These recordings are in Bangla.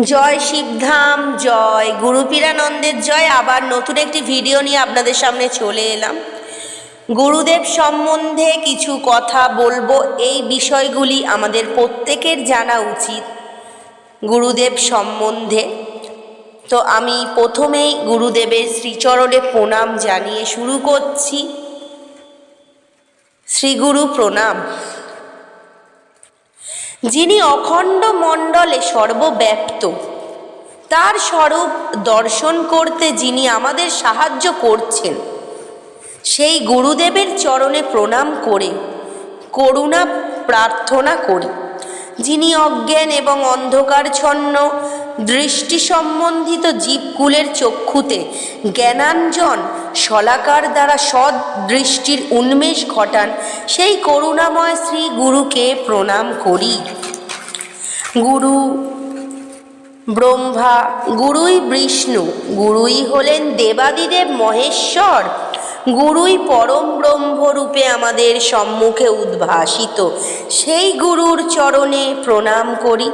জয় শিবধাম, জয় গুরুপীরানন্দের জয়। আবার নতুন একটি ভিডিও নিয়ে আপনাদের সামনে চলে এলাম। গুরুদেব সম্বন্ধে কিছু কথা বলব, এই বিষয়গুলি আমাদের প্রত্যেকের জানা উচিত গুরুদেব সম্বন্ধে। তো আমি প্রথমেই গুরুদেবের শ্রীচরণে প্রণাম জানিয়ে শুরু করছি। শ্রীগুরু প্রণাম। যিনি অখণ্ড মণ্ডলে সর্বব্যাপ্ত। তার স্বরূপ দর্শন করতে যিনি আমাদের সাহায্য করছেন, সেই গুরুদেবের চরণে প্রণাম করে, করুণা প্রার্থনা করি। যিনি অজ্ঞান এবং অন্ধকারছন্ন দৃষ্টি সম্বন্ধিত জীবকুলের চক্ষুতে জ্ঞানাঞ্জন শলাকার দ্বারা সৎ দৃষ্টির উন্মেষ ঘটান, সেই করুণাময় শ্রী গুরুকে প্রণাম করি। গুরু ব্রহ্মা, গুরুই বিষ্ণু, গুরুই হলেন দেবাদিদেব মহেশ্বর। গুরুই পরম ব্রহ্মরূপে আমাদের সম্মুখে উদ্ভাসিত। সেই গুরুর চরণে প্রণাম করি।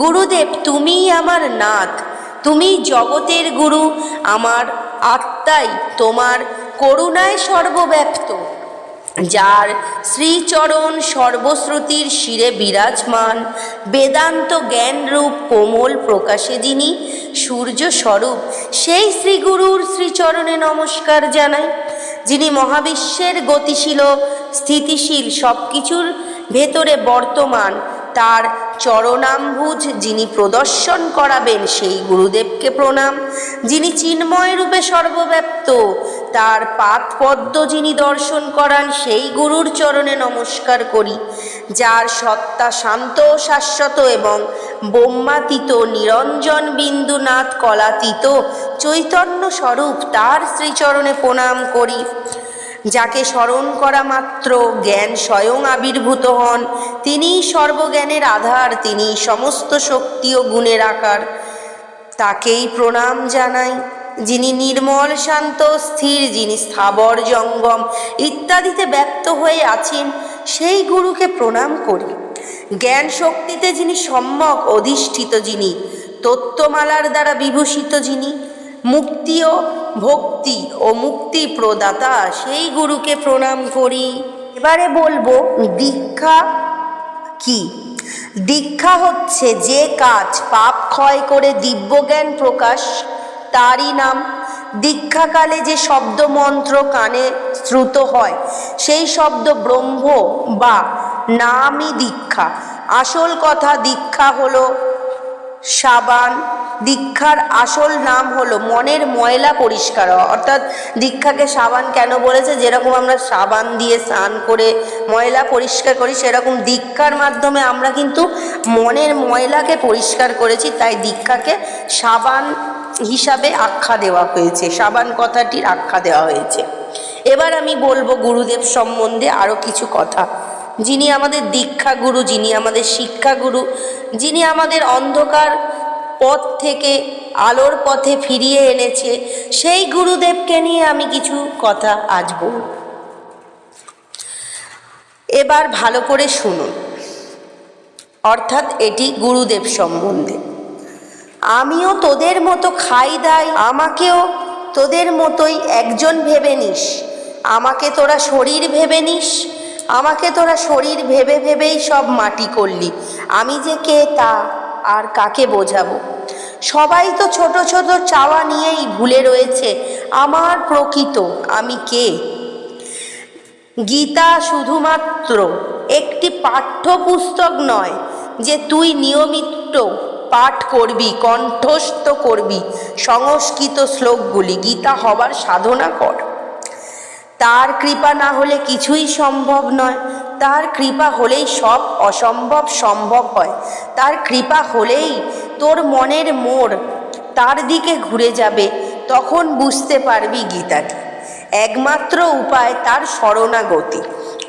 গুরুদেব তুমি আমার নাথ তুমি জগতের গুরু, আমার আত্মাই তোমার করুণায় সর্বব্যাপ্ত। যার শ্রীচরণ সর্বশ্রুতির শিরে বিরাজমান, বেদান্ত জ্ঞানরূপ কোমল প্রকাশে যিনি সূর্য স্বরূপ, সেই শ্রীগুরুর শ্রীচরণে নমস্কার জানাই, যিনি মহাবিশ্বের গতিশীল, স্থিতিশীল সব কিছুর ভেতরে বর্তমান, তার চরণাম্বুজ যিনি প্রদর্শন করাবেন সেই গুরুদেবকে প্রণাম, যিনি চিন্ময় রূপে সর্বব্যাপ্ত তার পাত পদ্ম যিনি দর্শন করান, সেই গুরুর চরণে নমস্কার করি, যার সত্তা শান্ত শাশ্বত এবং বোম্মাতীত নিরঞ্জন বিন্দুনাথ কলাতীত চৈতন্য স্বরূপ তার শ্রীচরণে প্রণাম করি। যাকে স্মরণ করা মাত্র জ্ঞান স্বয়ং আবির্ভূত হন, তিনিই সর্বজ্ঞানের আধার তিনি সমস্ত শক্তি ও গুণের আকার। তাকেই প্রণাম জানাই। যিনি নির্মল, শান্ত, স্থির, যিনি স্থাবর, জঙ্গম ইত্যাদিতে ব্যক্ত হয়ে আছেন, সেই গুরুকে প্রণাম করি। জ্ঞান শক্তিতে যিনি সম্যক অধিষ্ঠিত যিনি, তত্ত্বমালার দ্বারা বিভূষিত যিনি, মুক্তি ও ভক্তি ও মুক্তি প্রদাতা, সেই গুরুকে প্রণাম করি। এবারে বলব, দীক্ষা কি? দীক্ষা হচ্ছে যে কাজ পাপ ক্ষয় করে দিব্যজ্ঞান প্রকাশ তারই নাম। দীক্ষাকালে যে শব্দ মন্ত্র কানে শ্রুত হয়, সেই শব্দ ব্রহ্ম বা নামই দীক্ষা। আসল কথা দীক্ষা হলো সাবান। দীক্ষার আসল নাম হলো মনের ময়লা পরিষ্কার হওয়া। অর্থাৎ দীক্ষাকে সাবান কেন বলেছে? যেরকম আমরা সাবান দিয়ে স্নান করে ময়লা পরিষ্কার করি, সেরকম দীক্ষার মাধ্যমে আমরা কিন্তু মনের ময়লাকে পরিষ্কার করেছি, তাই দীক্ষাকে সাবান হিসাবে আখ্যা দেওয়া হয়েছে, সাবান কথাটির আখ্যা দেওয়া হয়েছে। এবার আমি বলব গুরুদেব সম্বন্ধে আরও কিছু কথা। যিনি আমাদের দীক্ষা গুরু যিনি আমাদের শিক্ষা গুরু যিনি আমাদের অন্ধকার পথ থেকে, আলোর পথে ফিরিয়ে এনেছে, সেই গুরুদেবকে নিয়ে আমি কিছু কথা আজ বলব। এবার ভালো করে শুনুন। অর্থাৎ এটি গুরুদেব সম্বন্ধে। আমিও তোদের মতো খাই দাই, আমাকেও তোদের মতোই একজন ভেবে নিস। আমাকে তোরা শরীর ভেবে নিস, আমাকে তোরা শরীর ভেবে ভেবেই সব মাটি করলি। আমি যে কে তা আর কাকে বোঝাবো? সবাই তো ছোট ছোট চাওয়া নিয়েই ভুলে রয়েছে, আমার প্রকৃত আমি কে? গীতা শুধুমাত্র একটি পাঠ্যপুস্তক নয় যে তুই নিয়মিত পাঠ করবি, কণ্ঠস্থ করবি, সংস্কৃত শ্লোকগুলি, গীতা হবার সাধনা কর। তার কৃপা না হলে কিছুই সম্ভব নয়। তার কৃপা হলেই সব অসম্ভব সম্ভব হয়। তার কৃপা হলেই তোর মনের মোড় তার দিকে ঘুরে যাবে, তখন বুঝতে পারবি গীতাকে একমাত্র উপায় তার শরণাগতি।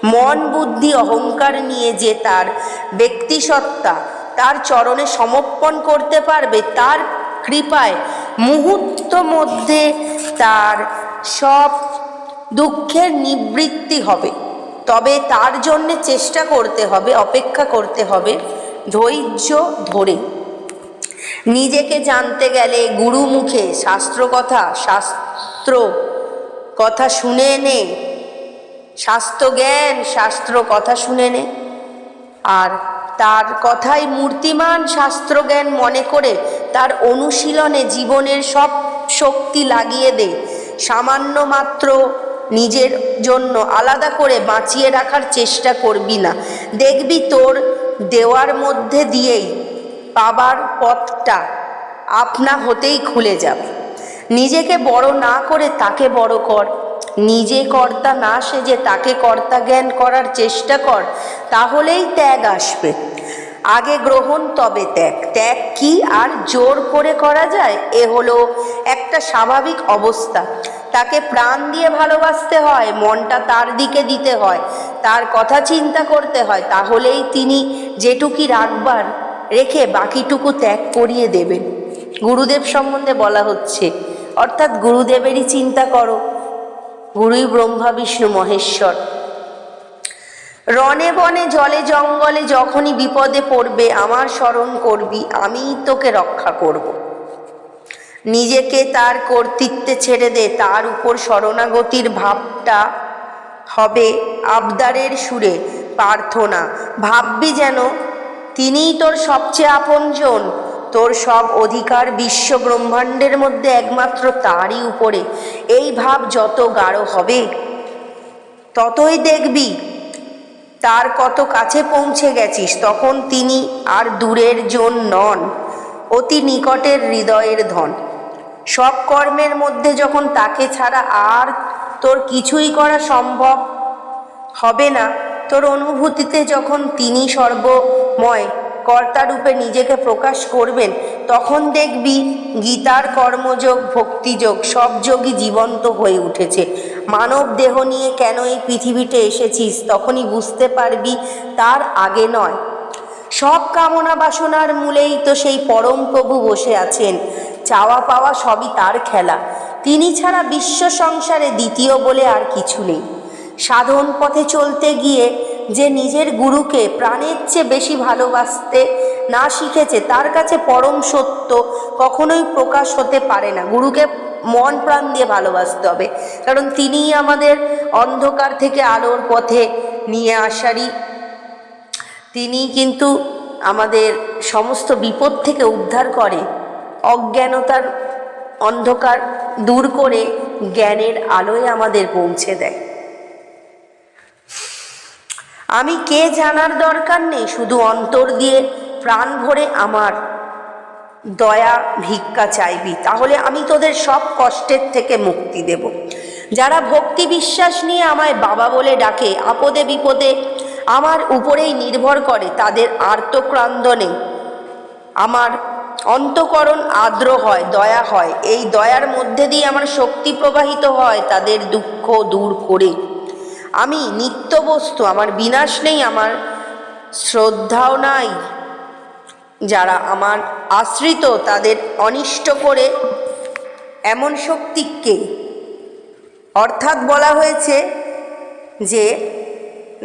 মন বুদ্ধি অহংকার নিয়ে যে তার ব্যক্তিসত্তা তার চরণে সমর্পণ করতে পারবে, তার কৃপায় মুহূর্ত মধ্যে তার সব দুঃখের নিবৃত্তি হবে। তবে তার জন্যে চেষ্টা করতে হবে, অপেক্ষা করতে হবে ধৈর্য ধরে। নিজেকে জানতে গেলে গুরু মুখে শাস্ত্র কথা শাস্ত্র কথা শুনে নে শাস্ত্র জ্ঞান শাস্ত্র কথা শুনে নে। আর তার কথাই মূর্তিমান শাস্ত্রজ্ঞান মনে করে তার অনুশীলনে জীবনের সব শক্তি লাগিয়ে দে। সামান্য মাত্র নিজের জন্য আলাদা করে বাঁচিয়ে রাখার চেষ্টা করবি না। দেখবি তোর দেওয়ার মধ্যে দিয়েই পাবার পথটা আপনা হতেই খুলে যাবে। নিজেকে বড় না করে তাকে বড় কর। নিজে কর্তা না সেজে তাকে কর্তা জ্ঞান করার চেষ্টা কর, তাহলেই ত্যাগ আসবে। আগে গ্রহণ, তবে ত্যাগ। ত্যাগ কি আর জোর করে করা যায়, এ হলো একটা স্বাভাবিক অবস্থা। তাকে প্রাণ দিয়ে ভালোবাসতে হয়, মনটা তার দিকে দিতে হয়, তার কথা চিন্তা করতে হয়, তাহলেই তিনি যেটুকি রাখবার রেখে বাকিটুকু ত্যাগ করিয়ে দেবেন। গুরুদেব সম্বন্ধে বলা হচ্ছে, অর্থাৎ গুরুদেবেরই চিন্তা করো। গুরুই ব্রহ্মা, বিষ্ণু মহেশ্বর রণে বনে, জলে জঙ্গলে যখনই বিপদে পড়বে, আমার স্মরণ করবি আমিই তোকে রক্ষা করব। নিজেকে তার কর্তৃত্বে ছেড়ে দে, তার উপর শরণাগতির ভাবটা হবে আবদারের সুরে প্রার্থনা ভাববি যেন তিনিই তোর সবচেয়ে আপনজন তোর সব অধিকার বিশ্ব ব্রহ্মাণ্ডের মধ্যে একমাত্র তারই উপরে। এই ভাব যত গাঢ় হবে, ততই দেখবি তার কত কাছে পৌঁছে গেছিস, তখন তিনি আর দূরের জন নন, অতি নিকটের হৃদয়ের ধন। সব কর্মের মধ্যে যখন তাকে ছাড়া আর তোর কিছুই করা সম্ভব হবে না, তোর অনুভূতিতে যখন তিনি সর্বময় কর্তারূপে নিজেকে প্রকাশ করবেন, তখন দেখবি গীতার কর্মযোগ, ভক্তিযোগ সব যোগই জীবন্ত হয়ে উঠেছে। মানব দেহ নিয়ে কেন এই পৃথিবীতে এসেছিস তখনই বুঝতে পারবি তার আগে নয়। সব কামনা বাসনার মূলেই তো সেই পরম প্রভু বসে আছেন। চাওয়া পাওয়া সবই তার খেলা। তিনি ছাড়া বিশ্ব সংসারে দ্বিতীয় বলে আর কিছু নেই। সাধন পথে চলতে গিয়ে যে নিজের গুরুকে প্রাণের চেয়ে বেশি ভালোবাসতে না শিখেছে, তার কাছে পরম সত্য কখনোই প্রকাশ হতে পারে না। গুরুকে মন প্রাণ দিয়ে ভালোবাসতে হবে। কারণ তিনিই আমাদের অন্ধকার থেকে আলোর পথে নিয়ে আসারই। তিনি কিন্তু আমাদের সমস্ত বিপদ থেকে উদ্ধার করে। অজ্ঞানতার অন্ধকার দূর করে জ্ঞানের আলোয় আমাদের পৌঁছে দেয়। আমি কে জানার দরকার নেই, শুধু অন্তর দিয়ে প্রাণ ভরে আমার দয়া ভিক্ষা চাইবি। তাহলে আমি তোদের সব কষ্টের থেকে মুক্তি দেব। যারা ভক্তি বিশ্বাস নিয়ে আমায় বাবা বলে ডাকে, আপদে বিপদে আমার উপরেই নির্ভর করে, তাদের আর্তক্রান্দনে আমার অন্তকরণ আর্দ্র হয়, দয়া হয়। এই দয়ার মধ্যে দিয়ে আমার শক্তি প্রবাহিত হয়, তাদের দুঃখ দূর করে। আমি নিত্য বস্তু আমার বিনাশ নেই, আমার শ্রদ্ধাও নাই। যারা আমার আশ্রিত, তাদের অনিষ্ট করে এমন শক্তিকে অর্থাৎ বলা হয়েছে যে,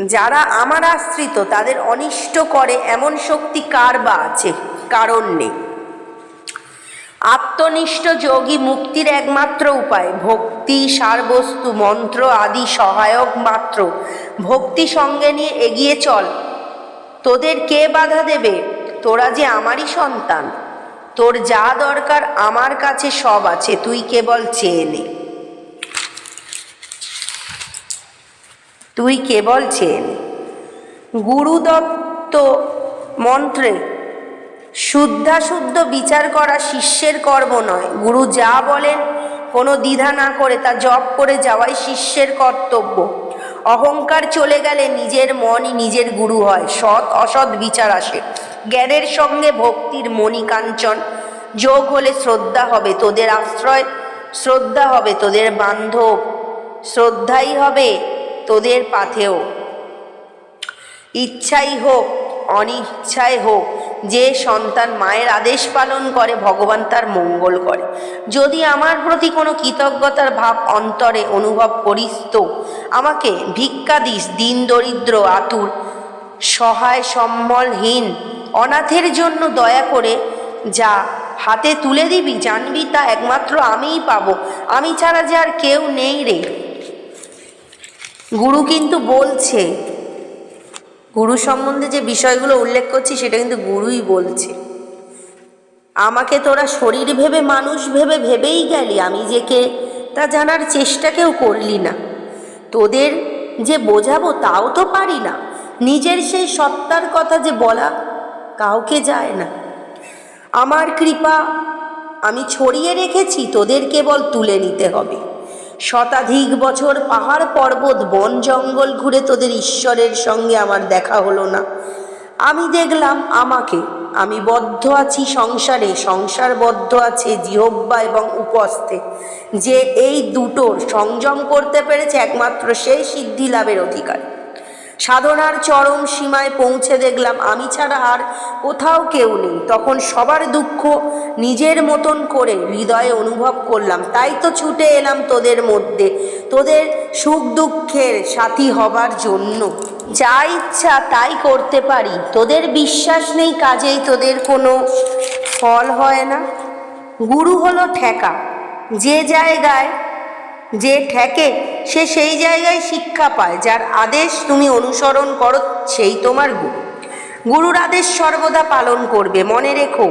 যারা আমার আশ্রিত, তাদের অনিষ্ট করে এমন শক্তি কার বা আছে? কারণ নেই। আত্মনিষ্ঠ যোগী মুক্তির একমাত্র উপায়। ভক্তি, সারবস্তু, মন্ত্র আদি সহায়ক মাত্র। ভক্তি সঙ্গে নিয়ে এগিয়ে চল। তোদের কে বাধা দেবে? তোরা যে আমারই সন্তান। তোর যা দরকার আমার কাছে সব আছে, তুই কেবল চেয়ে নে। তুই কেবল চেয়ে নে। গুরুদত্ত মন্ত্রে শুদ্ধাশুদ্ধ বিচার করা শিষ্যের কর্ম নয়। গুরু যা বলেন, কোনো দ্বিধা না করে তা জপ করে যাওয়াই শিষ্যের কর্তব্য। অহংকার চলে গেলে নিজের মনই নিজের গুরু হয়, সৎ অসৎ বিচার আসে। জ্ঞানের সঙ্গে ভক্তির মণিকাঞ্চন। যোগ হলে শ্রদ্ধা হবে, তোদের আশ্রয় শ্রদ্ধা হবে, তোদের বান্ধব শ্রদ্ধাই হবে তোদের পাথেও ইচ্ছাই হোক অনিচ্ছায় হোক, যে সন্তান মায়ের আদেশ পালন করে, ভগবান তার মঙ্গল করে। যদি আমার প্রতি কোনো কৃতজ্ঞতার ভাব অন্তরে অনুভব করিস তো, আমাকে ভিক্ষা দিস, দিন দরিদ্র, আতুর, সহায়, সম্বলহীন, অনাথের জন্য দয়া করে যা হাতে তুলে দিবি, জানবি তা একমাত্র আমিই পাবো। আমি ছাড়া যে আর কেউ নেই রে। গুরু কিন্তু বলছে গুরু সম্বন্ধে যে বিষয়গুলো উল্লেখ করছি, সেটা কিন্তু গুরুই বলছে। আমাকে তোরা শরীর ভেবে, মানুষ ভেবে, ভেবেই গেলি, আমি যে কে, তা জানার চেষ্টা কেউ করলি না। তোদের যে বোঝাবো, তাও তো পারি না। নিজের সেই সত্তার কথা যে বলা, কাউকে যায় না। আমার কৃপা, আমি ছড়িয়ে রেখেছি তোদের কেবল তুলে নিতে হবে। শতাধিক বছর পাহাড় পর্বত বন জঙ্গল ঘুরে তোদের ঈশ্বরের সঙ্গে আমার দেখা হলো না। আমি দেখলাম আমাকে, আমি বদ্ধ আছি সংসারে সংসার বদ্ধ আছে জিহব্বা এবং উপস্থে। যে এই দুটোর সংযম করতে পেরেছে একমাত্র সেই সিদ্ধি লাভের অধিকার। সাধনার চরম সীমায় পৌঁছে দেখলাম, আমি ছাড়া আর কোথাও কেউ নেই। তখন সবার দুঃখ নিজের মতন করে হৃদয়ে অনুভব করলাম। তাই তো ছুটে এলাম তোদের মধ্যে। তোদের সুখ দুঃখের সাথী হবার জন্য। যা ইচ্ছা তাই করতে পারি। তোদের বিশ্বাস নেই কাজেই তোদের কোনো ফল হয় না। গুরু হলো ঠেকা। যে জায়গায় যে ঠেকে, সে সেই জায়গায় শিক্ষা পায়, যার আদেশ তুমি অনুসরণ করো, সেই তোমার গুরু। গুরুর আদেশ সর্বদা পালন করবে, মনে রেখো,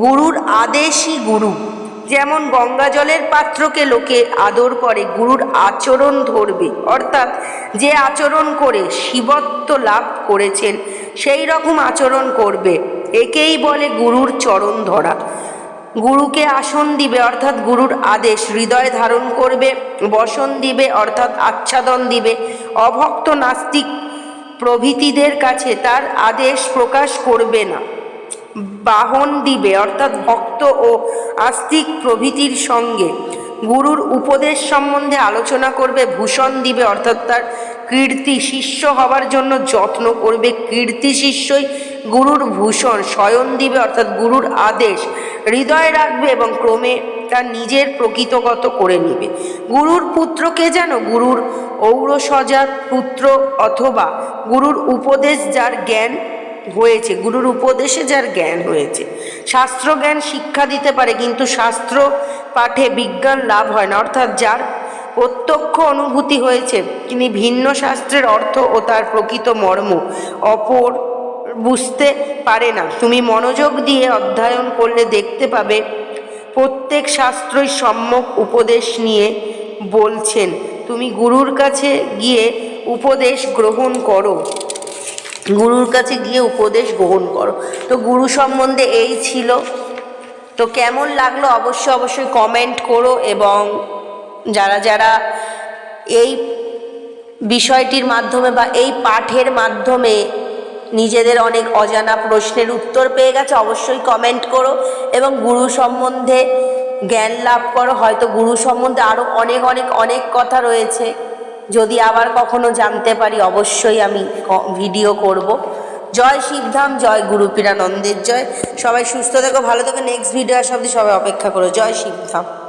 গুরুর আদেশই গুরু। যেমন গঙ্গা জলের পাত্রকে লোকে আদর করে, গুরুর আচরণ ধরবে। অর্থাৎ যে আচরণ করে, শিবত্ব লাভ করেছেন, সেই রকম আচরণ করবে। একেই বলে গুরুর চরণ ধরা গুরুকে আসন দিবে, অর্থাৎ গুরুর আদেশ, হৃদয় ধারণ করবে, বসন দিবে, অর্থাৎ আচ্ছাদন দিবে। অভক্ত নাস্তিক প্রভৃতিদের কাছে তার আদেশ প্রকাশ করবে না। বাহন দিবে, অর্থাৎ ভক্ত ও আস্তিক প্রভৃতির সঙ্গে। গুরুর উপদেশ সম্বন্ধে আলোচনা করবে, ভূষণ দিবে, অর্থাৎ তার কীর্তি শিষ্য হবার জন্য যত্ন করবে। কীর্তি শিষ্যই গুরুর ভূষণ শয়ন দিবে অর্থাৎ গুরুর আদেশ। হৃদয়ে রাখবে এবং ক্রমে তার নিজের প্রকৃতগত করে নেবে। গুরুর পুত্রকে যেন? গুরুর ঔরসজাত পুত্র অথবা গুরুর উপদেশ যার জ্ঞান হয়েছে, গুরুর উপদেশে যার জ্ঞান হয়েছে। শাস্ত্র জ্ঞান শিক্ষা দিতে পারে, কিন্তু শাস্ত্র পাঠে বিজ্ঞান লাভ হয় না। অর্থাৎ যার প্রত্যক্ষ অনুভূতি হয়েছে। তিনি ভিন্ন শাস্ত্রের অর্থ ও তার প্রকৃত মর্ম। অপর বুঝতে পারে না। তুমি মনোযোগ দিয়ে অধ্যয়ন করলে দেখতে পাবে, প্রত্যেক শাস্ত্রই সম্যক উপদেশ নিয়ে বলছেন, তুমি গুরুর কাছে গিয়ে উপদেশ গ্রহণ করো। গুরুর কাছে গিয়ে উপদেশ গ্রহণ করো। তো গুরু সম্বন্ধে এই ছিল। তো কেমন লাগল অবশ্যই অবশ্যই কমেন্ট করো এবং যারা যারা এই বিষয়টির মাধ্যমে বা এই পাঠের মাধ্যমে নিজেদের অনেক অজানা প্রশ্নের উত্তর পেয়ে গেছে, অবশ্যই কমেন্ট করো। এবং গুরু সম্বন্ধে জ্ঞান লাভ করো। হয়তো গুরু সম্বন্ধে আরও অনেক অনেক অনেক কথা রয়েছে। যদি আবার কখনো জানতে পারি, অবশ্যই আমি ভিডিও করব। জয় শিবধাম, জয় গুরু পীরানন্দের জয়। সবাই সুস্থ থেকো, ভালো থেকো। নেক্সট ভিডিও আসা অবধি সবাই অপেক্ষা করো। জয় শিবধাম।